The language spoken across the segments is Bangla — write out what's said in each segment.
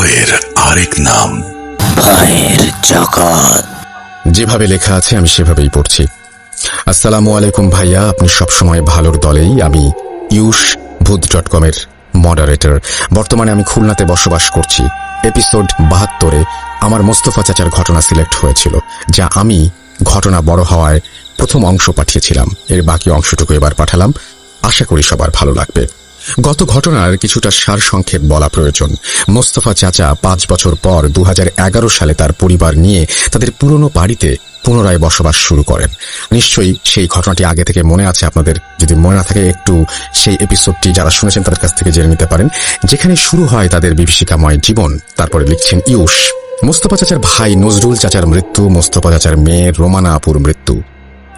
ভয়ের আরেক নাম। ভয়ের জগৎ। যেভাবে লেখা আছে আমি সেভাবেই পড়ছি। আসসালামু আলাইকুম ভাইয়া আপনি সবসময় ভালোর দলেই। আমি ইউশ ভূত ডট কমের মডারেটর বর্তমানে আমি খুলনাতে বসবাস করছি। এপিসোড বাহাত্তরে আমার মোস্তফা চাচার ঘটনা সিলেক্ট হয়েছিল যা আমি ঘটনা বড় হওয়ায় প্রথম অংশ পাঠিয়েছিলাম। এর বাকি অংশটুকু এবার পাঠালাম। আশা করি সবার ভালো লাগবে। গত ঘটনার কিছুটা সারসংক্ষেপ বলা প্রয়োজন। মোস্তফা চাচা পাঁচ বছর পর দু হাজার এগারো সালে তার পরিবার নিয়ে তাদের পুরনো বাড়িতে পুনরায় বসবাস শুরু করেন। নিশ্চয়ই সেই ঘটনাটি আগে থেকে মনে আছে আপনাদের। যদি মনে না থাকে, একটু সেই এপিসোডটি যারা শুনেছেন তাদের কাছ থেকে জেনে নিতে পারেন। যেখানে শুরু হয় তাদের বিভীষিকাময় জীবন, তারপরে লিখছেন ইউস। মোস্তফা চাচার ভাই নজরুল চাচার মৃত্যু, মোস্তফা চাচার মেয়ে রোমানা আপুর মৃত্যু।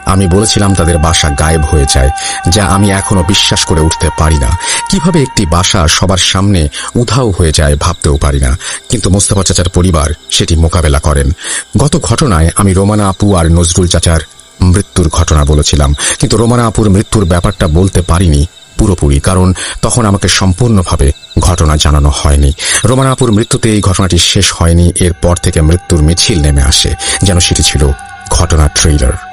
আমি বলেছিলাম তাদের বাসা গায়েব হয়ে যায়, যা আমি এখনও বিশ্বাস করে উঠতে পারি না। কীভাবে একটি বাসা সবার সামনে উধাও হয়ে যায় ভাবতেও পারি না। কিন্তু মোস্তফা চাচার পরিবার সেটি মোকাবেলা করেন। গত ঘটনায় আমি রোমানা আপু আর নজরুল চাচার মৃত্যুর ঘটনা বলেছিলাম। কিন্তু রোমানা আপুর মৃত্যুর ব্যাপারটা বলতে পারিনি পুরোপুরি, কারণ তখন আমাকে সম্পূর্ণভাবে ঘটনা জানানো হয়নি। রোমানাপুর মৃত্যুতে এই ঘটনাটি শেষ হয়নি, এরপর থেকে মৃত্যুর মিছিল নেমে আসে, যেন সেটি ছিল ঘটনা ট্রেইলার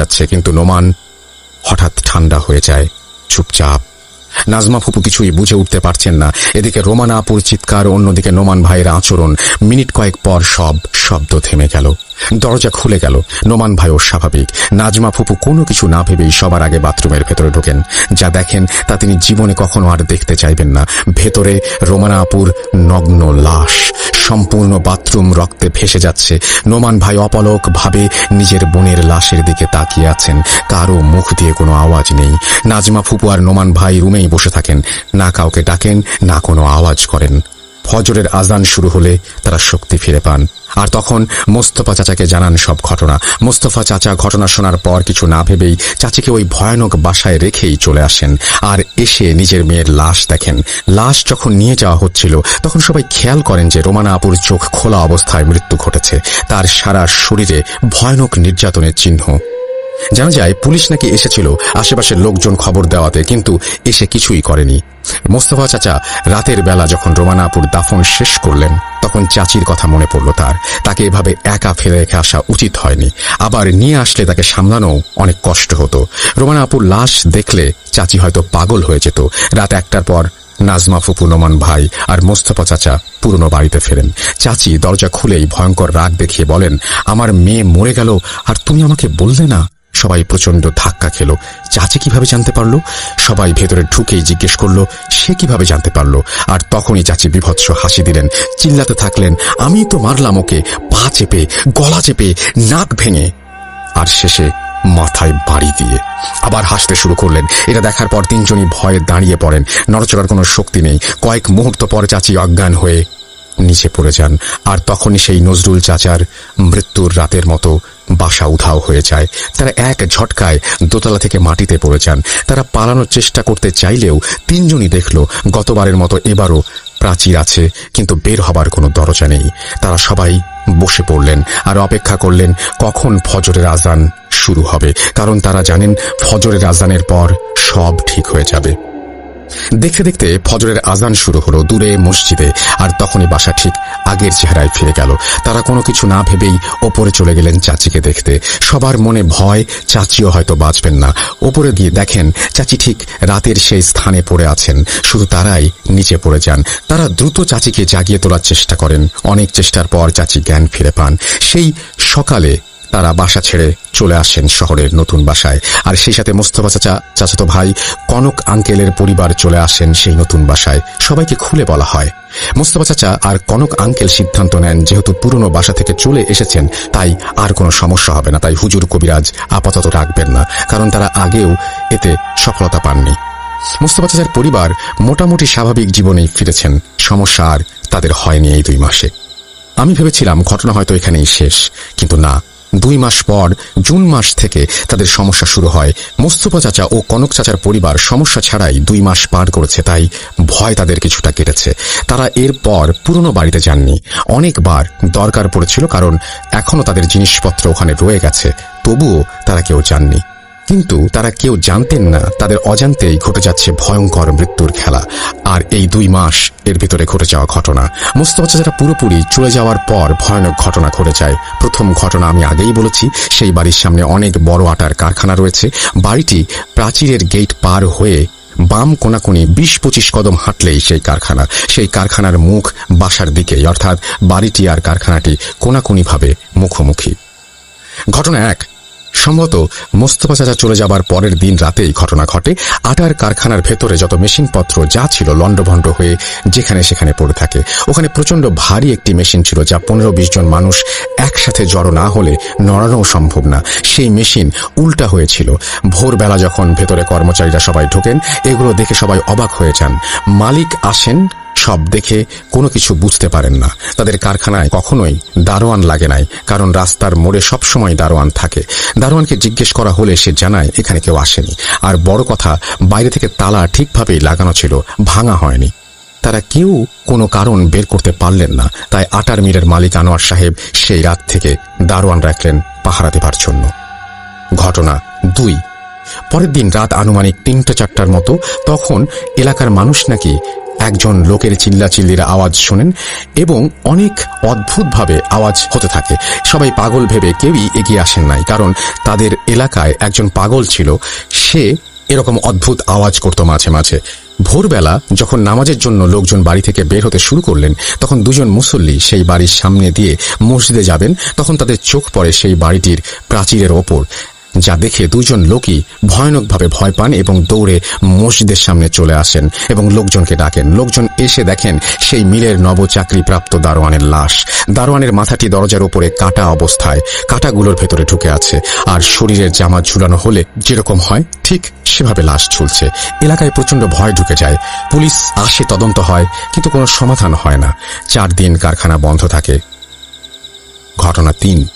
যাচ্ছে, কিন্তু নোমান হঠাৎ ঠান্ডা হয়ে যায়, চুপচাপ। নাজমা ফুপু কিছুই বুঝে উঠতে পারছেন না। এদিকে রোমান আপুর চিৎকার, অন্যদিকে নোমান ভাইয়ের আচরণ। মিনিট কয়েক পর সব শব্দ থেমে গেল। দরজা খুলে গেল। নোমান ভাইও স্বাভাবিক। নাজমা ফুপু কোনো কিছু না ভেবেই সবার আগে বাথরুমের ভেতরে ঢোকেন। যা দেখেন, তা তিনি জীবনে কখনো আর দেখতে চাইবেন না। ভেতরে রোমানা আপুর নগ্ন লাশ। সম্পূর্ণ বাথরুম রক্তে ভেসে যাচ্ছে। নোমান ভাই অপলক ভাবে নিজের বোনের লাশের দিকে তাকিয়ে আছেন। কারও মুখ দিয়ে কোনো আওয়াজ নেই। নাজমা ফুপু আর নোমান ভাই রুমেই বসে থাকেন। না কাউকে ডাকেন, না কোনো আওয়াজ করেন। ফজরের আজান শুরু হলে তারা শক্তি ফিরে পান। আর তখন মোস্তফা চাচাকে জানান সব ঘটনা। মোস্তফা চাচা ঘটনা শোনার পর কিছু না ভেবেই চাচিকে ওই ভয়ানক বাসায় রেখেই চলে আসেন। আর এসে নিজের মেয়ের লাশ দেখেন। লাশ যখন নিয়ে যাওয়া হচ্ছিল, তখন সবাই খেয়াল করেন যে রোমানা আপুর চোখ খোলা অবস্থায় মৃত্যু ঘটেছে। তার সারা শরীরে ভয়ানক নির্যাতনের চিহ্ন। জানা যায়, পুলিশ নাকি এসেছিল আশেপাশের লোকজন খবর দেওয়াতে, কিন্তু এসে কিছুই করেনি। মোস্তফা চাচা রাতের বেলা যখন রোমানাপুর দাফন শেষ করলেন, তখন চাচির কথা মনে পড়ল তার। তাকে এভাবে একা ফেলে রেখে আসা উচিত হয়নি। আবার নিয়ে আসলে তাকে সামলানো অনেক কষ্ট হতো। রোমানাপুর লাশ দেখলে চাচি হয়তো পাগল হয়ে যেত। রাত একটার পর নাজমা ফুপু নোমান ভাই আর মোস্তফা চাচা পুরনো বাড়িতে ফেরেন। চাচি দরজা খুলেই ভয়ঙ্কর রাগ দেখিয়ে বলেন, আমার মেয়ে মরে গেল, আর তুমি আমাকে বললে না? সবাই প্রচণ্ড ধাক্কা খেলো। চাচি কীভাবে জানতে পারল? সবাই ভেতরে ঢুকেই জিজ্ঞেস করল, সে কীভাবে জানতে পারল? আর তখনই চাচি বিভৎস হাসি দিলেন, চিল্লাতে থাকলেন, আমি তো মারলাম ওকে, পা চেপে, গলা চেপে, নাক ভেঙে। আর শেষে মাথায় বাড়ি দিয়ে আবার হাসতে শুরু করলেন। এটা দেখার পর তিনজনই ভয়ে দাঁড়িয়ে পড়েন। নড়চড়ার কোনো শক্তি নেই। কয়েক মুহূর্ত পরে চাচি অজ্ঞান হয়ে নিচে পড়ে যান। আর তখনই সেই নজরুল চাচার মৃত্যুর রাতের মতো বাসা উধাও হয়ে যায়। তারা এক ঝটকায় দোতলা থেকে মাটিতে পড়ে যান। তারা পালানোর চেষ্টা করতে চাইলেও তিনজনই দেখল গতবারের মতো এবারও প্রাচীর আছে, কিন্তু বের হবার কোনো দরজা নেই। তারা সবাই বসে পড়লেন আর অপেক্ষা করলেন কখন ফজরের আজান শুরু হবে। কারণ তারা জানেন ফজরের আজানের পর সব ঠিক হয়ে যাবে। দেখতে দেখতে ফজরের আজান শুরু হলো দূরে মসজিদে, আর তখনই বাসা ঠিক আগের চেহারায় ফিরে গেল। তারা কোনো কিছু না ভেবেই ওপরে চলে গেলেন চাচিকে দেখতে। সবার মনে ভয়, চাচিও হয়তো বাঁচবেন না। ওপরে গিয়ে দেখেন চাচি ঠিক রাতের সেই স্থানে পড়ে আছেন। শুধু তারাই নিচে পড়ে যান। তারা দ্রুত চাচিকে জাগিয়ে তোলার চেষ্টা করেন। অনেক চেষ্টার পর চাচি জ্ঞান ফিরে পান। সেই সকালে তারা বাসা ছেড়ে চলে আসেন শহরের নতুন বাসায়। আর সেই সাথে মোস্তফা চাচা, চাচাতো ভাই, কনক আঙ্কেলের পরিবার চলে আসেন সেই নতুন বাসায়। সবাইকে খুলে বলা হয়। মোস্তফা চাচা আর কনক আঙ্কেল সিদ্ধান্ত নেন, যেহেতু পুরনো বাসা থেকে চলে এসেছেন, তাই আর কোনো সমস্যা হবে না, তাই হুজুর কবিরাজ আপাতত রাখবেন না, কারণ তারা আগেও এতে সফলতা পাননি। মোস্তফা চাচার পরিবার মোটামুটি স্বাভাবিক জীবনেই ফিরেছেন। সমস্যা আর তাদের হয়নি এই দুই মাসে। আমি ভেবেছিলাম ঘটনা হয়তো এখানেই শেষ, কিন্তু না দুই মাস পর, জুন মাস থেকে তাদের সমস্যা শুরু হয়। মোস্তফা চাচা ও কনক চাচার পরিবার সমস্যা ছাড়াই দুই মাস পার করেছে, তাই ভয় তাদের কিছুটা কেটেছে। তারা এরপর পুরনো বাড়িতে যাননি। অনেকবার দরকার পড়েছিল, কারণ এখনও তাদের জিনিসপত্র ওখানে রয়ে গেছে, তবুও তারা কেউ যাননি। কিন্তু তারা কেউ জানতেন না তাদের অজান্তেই ঘটে যাচ্ছে ভয়ঙ্কর মৃত্যুর খেলা। আর এই দুই মাস এর ভিতরে ঘটে যাওয়া ঘটনা। মোস্তফা চাচারা পুরোপুরি চলে যাওয়ার পর ভয়ানক ঘটনা ঘটে যায়। প্রথম ঘটনা আমি আগেই বলেছি, সেই বাড়ির সামনে অনেক বড় আটার কারখানা রয়েছে। বাড়িটি প্রাচীরের গেট পার হয়ে বাম কোনাকুনি বিশ পঁচিশ কদম হাঁটলেই সেই কারখানা। সেই কারখানার মুখ বাসার দিকে অর্থাৎ বাড়িটি আর কারখানাটি কোনাকুনিভাবে মুখোমুখি। ঘটনা এক সম্ভবত মোস্তফা চাচা চলে যাবার পরের দিন রাতেই ঘটনা ঘটে। আটার কারখানার ভেতরে যত মেশিনপত্র যা ছিল লণ্ডভণ্ড হয়ে যেখানে সেখানে পড়ে থাকে। ওখানে প্রচণ্ড ভারী একটি মেশিন ছিল যা পনেরো বিশ জন মানুষ একসাথে জড়ো না হলে নড়ানোও সম্ভব না। সেই মেশিন উল্টা হয়েছিল। ভোরবেলা যখন ভেতরে কর্মচারীরা সবাই ঢোকেন, এগুলো দেখে সবাই অবাক হয়ে যান। মালিক আসেন সব দেখে কোনো কিছু বুঝতে পারেন না। তাদের কারখানায় কখনোই দারোয়ান লাগে নাই, কারণ রাস্তার মোড়ে সবসময় দারোয়ান থাকে। দারোয়ানকে জিজ্ঞেস করা হলে সে জানায়, এখানে কেউ আসেনি। আর বড় কথা, বাইরে থেকে তালা ঠিকভাবেই লাগানো ছিল, ভাঙা হয়নি। তারা কেউ কোনো কারণ বের করতে পারলেন না। তাই আটার মিলের মালিক আনোয়ার সাহেব সেই রাত থেকে দারোয়ান রাখলেন পাহারা দেবার জন্য। ঘটনা দুই। পরের দিন রাত আনুমানিক তিনটা চারটার মতো, তখন এলাকার মানুষ নাকি একজন লোকের চিল্লাচিল্লির আওয়াজ শোনেন এবং অনেক অদ্ভুতভাবে আওয়াজ হতে থাকে। সবাই পাগল ভেবে কেউই এগিয়ে আসেন নাই, কারণ তাদের এলাকায় একজন পাগল ছিল। সে এরকম অদ্ভুত আওয়াজ করতো মাঝে মাঝে। ভোরবেলা যখন নামাজের জন্য লোকজন বাড়ি থেকে বের হতে শুরু করলেন, তখন দুজন মুসল্লি সেই বাড়ির সামনে দিয়ে মসজিদে যাবেন, তখন তাদের চোখ পড়ে সেই বাড়িটির প্রাচীরের ওপর। যা দেখে দুজন লোকই ভয়ানকভাবে ভয় পান এবং দৌড়ে মসজিদের সামনে চলে আসেন এবং লোকজনকে ডাকেন। লোকজন এসে দেখেন সেই মিলের নবচাকরিপ্রাপ্ত দারোয়ানের লাশ। দারোয়ানের মাথাটি দরজার উপরে কাটা অবস্থায়, কাটাগুলোর ভেতরে ঢুকে আছে। আর শরীরের জামা ঝুলানো হলে যেরকম হয়, ঠিক সেভাবে লাশ ঝুলছে। এলাকায় প্রচণ্ড ভয় ঢুকে যায়। পুলিশ আসে, তদন্ত হয়, কিন্তু কোনো সমাধান হয় না। চার দিন কারখানা বন্ধ থাকে। ঘটনা তিন।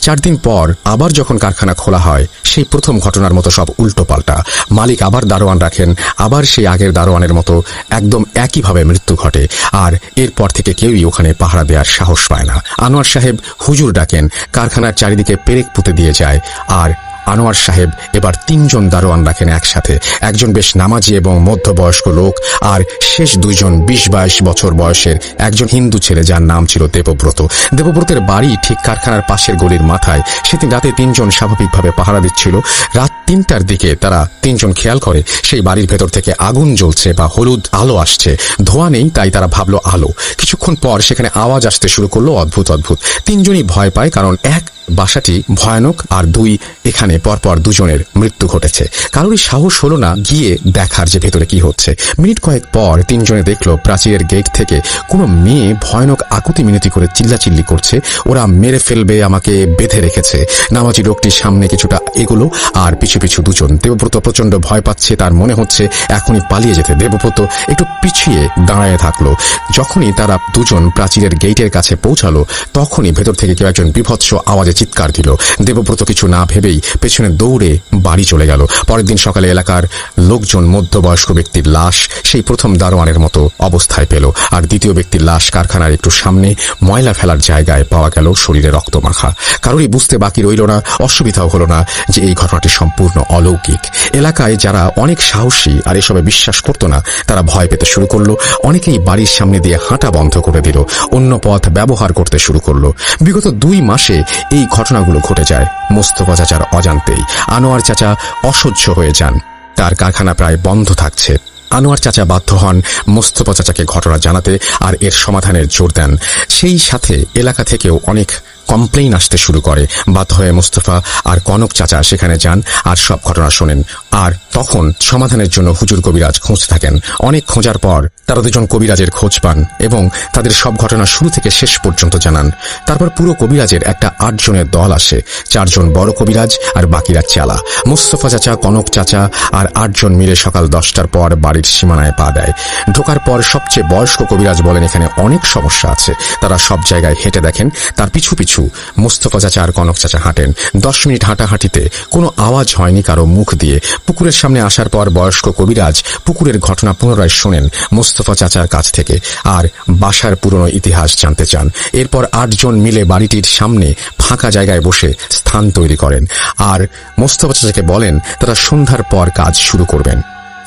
চার দিন পর আবার যখন কারখানা খোলা হয়, সেই প্রথম ঘটনার মতো সব উল্টো পাল্টা। মালিক আবার দারোয়ান রাখেন, আবার সেই আগের দারোয়ানের মতো একদম একইভাবে মৃত্যু ঘটে। আর এরপর থেকে কেউই ওখানে পাহারা দেওয়ার সাহস পায় না। আনোয়ার সাহেব হুজুর ডাকেন, কারখানার চারিদিকে পেরেক পুঁতে দিয়ে যায়, আর আনোয়ার সাহেব এবার তিনজন দারোয়ান রাখেন একসাথে। একজন বেশ নামাজি এবং মধ্যবয়স্ক লোক আর শেষ দুইজন বিশ বাইশ বছর বয়সের একজন হিন্দু ছেলে যার নাম ছিল দেবব্রত। দেবব্রতের বাড়ি ঠিক কারখানার পাশের গলির মাথায়। সেদিন রাতে তিনজন স্বাভাবিকভাবে পাহারা দিচ্ছিল। রাত তিনটার দিকে তারা তিনজন খেয়াল করে, সেই বাড়ির ভেতর থেকে আগুন জ্বলছে বা হলুদ আলো আসছে। ধোঁয়া নেই, তাই তারা ভাবলো আলো। কিছুক্ষণ পর সেখানে আওয়াজ আসতে শুরু করল। অদ্ভুত অদ্ভুত। তিনজনই ভয় পায় কারণ এক বাসাটি ভয়ানক আর দুই, এখানে পরপর দুজনের মৃত্যু ঘটেছে। কারোরই সাহস হলো না গিয়ে দেখার যে ভেতরে কি হচ্ছে। মিনিট কয়েক পর তিনজনে দেখল প্রাচীরের গেট থেকে কোনো মেয়ে ভয়ানক আকুতি মিনতি করে চিল্লাচিল্লি করছে। ওরা মেরে ফেলবে, আমাকে বেঁধে রেখেছে। নামাজি লোকটির সামনে কিছুটা এগুলো আর পিছু পিছু দুজন। দেবব্রত প্রচণ্ড ভয় পাচ্ছে, তার মনে হচ্ছে এখনই পালিয়ে যেতে। দেবব্রত একটু পিছিয়ে দাঁড়ায় থাকল। যখনই তারা দুজন প্রাচীরের গেটের কাছে পৌঁছালো, তখনই ভেতর থেকে কেউ একজন বিভৎস আওয়াজে চিৎকার দিল। দেবব্রত কিছু না ভেবেই পেছনে দৌড়ে বাড়ি চলে গেল। পরের দিন সকালে এলাকার লোকজন মধ্যবয়স্ক ব্যক্তির লাশ সেই প্রথম দারোয়ানের মতো অবস্থায় পেল। আর দ্বিতীয় ব্যক্তির লাশ কারখানার একটু সামনে ময়লা ফেলার জায়গায় পাওয়া গেল শরীরে রক্ত মাখা কারোরই বুঝতে বাকি রইল না, অসুবিধাও হলো না যে এই ঘটনাটি সম্পূর্ণ অলৌকিক। এলাকায় যারা অনেক সাহসী আর এসবে বিশ্বাস করতো না, তারা ভয় পেতে শুরু করল। অনেকেই বাড়ির সামনে দিয়ে হাঁটা বন্ধ করে দিল। অন্য পথ ব্যবহার করতে শুরু করল। বিগত দুই মাসে এই ঘটনাগুলো ঘটে যায়। মোস্তফা চাচার অজান্তেই। আনোয়ার চাচা অসহ্য হয়ে যান। তার কারখানা প্রায় বন্ধ থাকছে। আনোয়ার চাচা বাধ্য হন মোস্তফা চাচাকে ঘটনা জানাতে আর এর সমাধানের জোর দেন। সেই সাথে এলাকা থেকেও অনেক কমপ্লেইন আসতে শুরু করে। বাধ্য হয়ে মোস্তফা আর কনক চাচা সেখানে যান আর সব ঘটনা শোনেন। আর তখন সমাধানের জন্য হুজুর কবিরাজ খুঁজতে থাকেন। অনেক খোঁজার পর তারা দুজন কবিরাজের খোঁজ পান এবং তাদের সব ঘটনা শুরু থেকে শেষ পর্যন্ত জানান। তারপর পুরো কবিরাজের একটা আটজনের দল আসে। চারজন বড় কবিরাজ আর বাকিরা চালা। মুস্তফা চাচা, কনক চাচা আর আটজন মিলে সকাল দশটার পর বাড়ির সীমানায় পা দেয়। ঢোকার পর সবচেয়ে বয়স্ক কবিরাজ বলেন, এখানে অনেক সমস্যা আছে। তারা সব জায়গায় হেঁটে দেখেন। তার পিছু পিছু পিছু মুস্তফা চাচা আর কনক চাচা হাঁটেন। দশ মিনিট হাঁটাহাঁটিতে কোনো আওয়াজ হয়নি কারও মুখ দিয়ে। পুকুরের সামনে আসার পর বয়স্ক কবিরাজ পুকুরের ঘটনা পুনরায় শোনেন মুস্তফা চাচার কাছ থেকে আর বাসার পুরনো ইতিহাস জানতে চান। এরপর আটজন মিলে বাড়িটির সামনে ফাঁকা জায়গায় বসে স্থান তৈরি করেন। আর মোস্তফা চাচাকে বলেন, তারা সন্ধ্যার পর কাজ শুরু করবেন।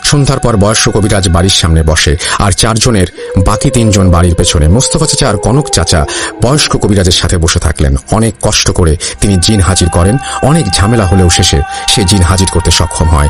সন্ধ্যার পর বয়স্ক কবিরাজ বাড়ির সামনে বসে, আর চারজনের, বাকি তিনজন বাড়ির পেছনে। মোস্তফা চাচা আর কনক চাচা বয়স্ক কবিরাজের সাথে বসে থাকলেন। অনেক কষ্ট করে তিনি জিন হাজির করেন। অনেক ঝামেলা হলেও শেষে সে জিন হাজির করতে সক্ষম হয়।